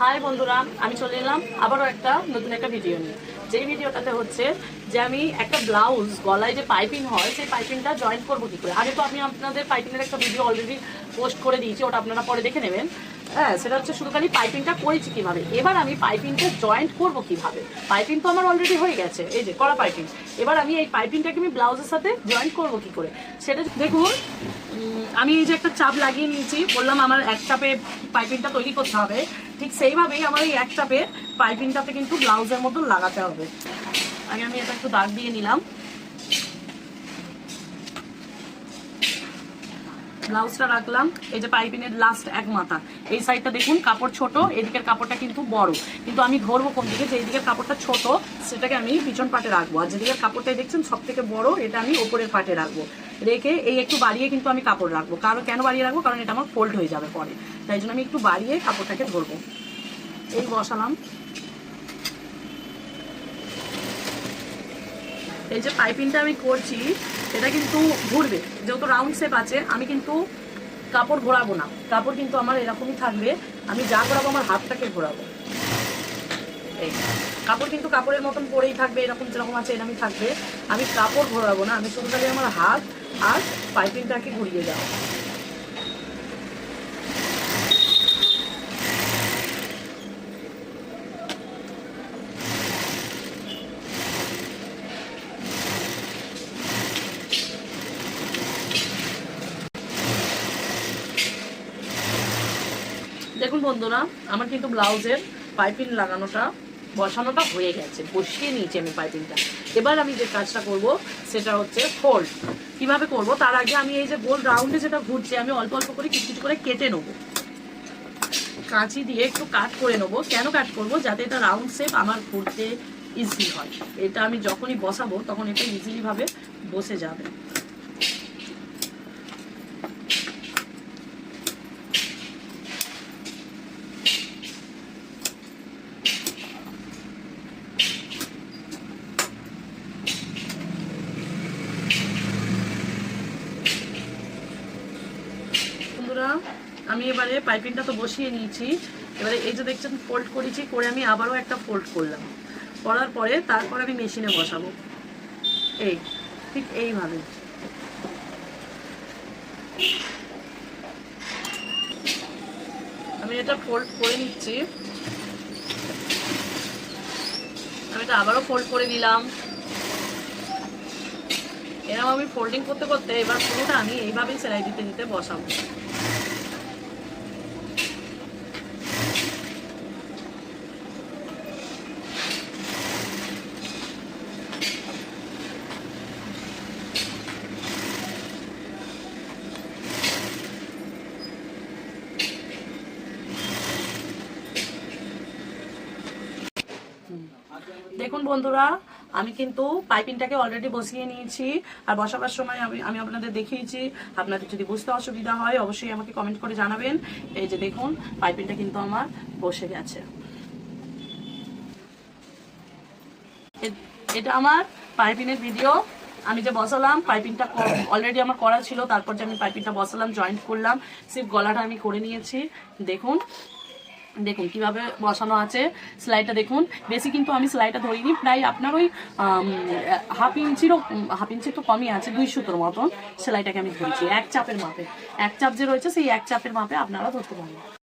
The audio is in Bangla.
হাই বন্ধুরা, আমি চলে এলাম আবারও একটা নতুন একটা ভিডিও নিয়ে। যেই ভিডিওটাতে হচ্ছে যে আমি একটা ব্লাউজ গলায় যে পাইপিং হয়, সেই পাইপিংটা জয়েন্ট করব কি করে? আগে তো আমি আপনাদের পাইপিংয়ের একটা ভিডিও অলরেডি পোস্ট করে দিয়েছি, ওটা আপনারা পরে দেখে নেবেন। হ্যাঁ সেটা হচ্ছে শুধু খালি পাইপিংটা করেছি কীভাবে? এবার আমি পাইপিংটা জয়েন্ট করব কীভাবে? পাইপিং তো আমার অলরেডি হয়ে গেছে, এই যে করা পাইপিং এবার আমি এই পাইপিংটাকে আমি ব্লাউজের সাথে জয়েন্ট করব কি করে? সেটা দেখুন আমি এই যে একটা চাপ লাগিয়ে নিয়েছি, বললাম আমার এক চাপে পাইপিংটা তৈরি করতে হবে। ঠিক সেইভাবেই আমার এই এক চাপে পাইপিংটাতে কিন্তু ব্লাউজের মতো লাগাতে হবে। আগে আমি এটা একটু দাগ দিয়ে নিলাম। ব্লাউজটা রাখলাম, এই যে পাইপিনের লাস্ট এক মাথা। এই সাইডটা দেখুন, কাপড় ছোট, এদিকের কাপড়টা কিন্তু বড়। কিন্তু আমি ধরবো কোন দিকে, যে দিকের কাপড়টা ছোট, সেটাকে আমি পিছন পাটে রাখব। আর যেদিকের কাপড়টাই দেখছেন সব থেকে বড়, এটা আমি ওপরের পাটে রাখব। রেখে এই একটু বাড়িয়ে কিন্তু আমি কাপড় রাখব। কারণ কেন বাড়িয়ে রাখব? কারণ এটা আমার ফোল্ড হয়ে যাবে পরে। তাই জন্য আমি একটু বাড়িয়ে কাপড়টাকে ধরবো। এই বসালাম। এই যে পাইপিংটা আমি করছি এটা কিন্তু ঘুরবে। যেহেতু রাউন্ড শেপ আছে, আমি কিন্তু কাপড় ঘোরাবো না। কাপড় কিন্তু আমার এরকমই থাকবে, আমি যা ঘোরাবো আমার হাতটাকে ঘোরাবো। এই, কাপড় কিন্তু কাপড়ের মতন পরেই থাকবে, এরকম যেরকম আছে এরকমই থাকবে। আমি কাপড় ঘোরাবো না, আমি শুধু খালি আমার হাত আর পাইপিংটাকে ঘুরিয়ে যাব দেখুন বন্ধুরা, আমার কিন্তু ব্লাউজের পাইপিং লাগানোটা, বসানোটা হয়ে গেছে, বসিয়ে নিয়েছি আমি পাইপিংটা। এবার আমি যে কাজটা করব, সেটা হচ্ছে ফোল্ড কীভাবে করব? তার আগে আমি এই যে গোল রাউন্ডে যেটা ঘুরছে, আমি অল্প অল্প করে কিছু কিছু করে কেটে নেব। কাঁচি দিয়ে একটু কাট করে নেব। কেন কাট করব? যাতে এটা রাউন্ড শেপ আমার ঘুরতে ইজি হয়। এটা আমি যখনই বসাবো, তখন এটা ইজিলি ভাবে বসে যাবে। আমি এবারে পাইপিংটা তো বসিয়ে নিয়েছি। এবারে এই যে দেখছেন ফোল্ড করেছি, করে আমি আবারও একটা ফোল্ড করলাম। করার পরে তারপর আমি মেশিনে বসাবো। এই, ঠিক এইভাবে। আমি এটা ফোল্ড করে নিচ্ছি। আমি এটা আবারও ফোল্ড করে দিলাম এরকম আমি ফোল্ডিং করতে করতে এবার পুরোটা আমি এইভাবেই সেলাই দিতে দিতে বসাবো। দেখুন বন্ধুরা, আমি কিন্তু পাইপিংটাকে অলরেডি বসিয়ে নিয়েছি, আর বসাবার সময় আমি আমি আপনাদের দেখিয়েছি। আপনাদের যদি বুঝতে অসুবিধা হয়, অবশ্যই আমাকে কমেন্ট করে জানাবেন। এই যে দেখুন, পাইপিংটা কিন্তু আমার বসে গেছে। এটা আমার পাইপিংয়ের ভিডিও আমি যে বসালাম, পাইপিংটা অলরেডি আমার করা ছিল, তারপর যে আমি পাইপিংটা বসালাম জয়েন্ট করলাম সিফ গলাটা আমি করে নিয়েছি। দেখুন দেখুন, কীভাবে বসানো আছে সেলাইটা দেখুন। বেশি কিন্তু আমি সেলাইটা ধরিনি, প্রায় আপনার ওই হাফ ইঞ্চিরও হাফ ইঞ্চি তো কমই আছে, দুই সুতোর মতন সেলাইটাকে আমি ধরেছি, এক চাপের মাপে। এক চাপ যে রয়েছে, সেই এক চাপের মাপে আপনারা ধরতে পারেন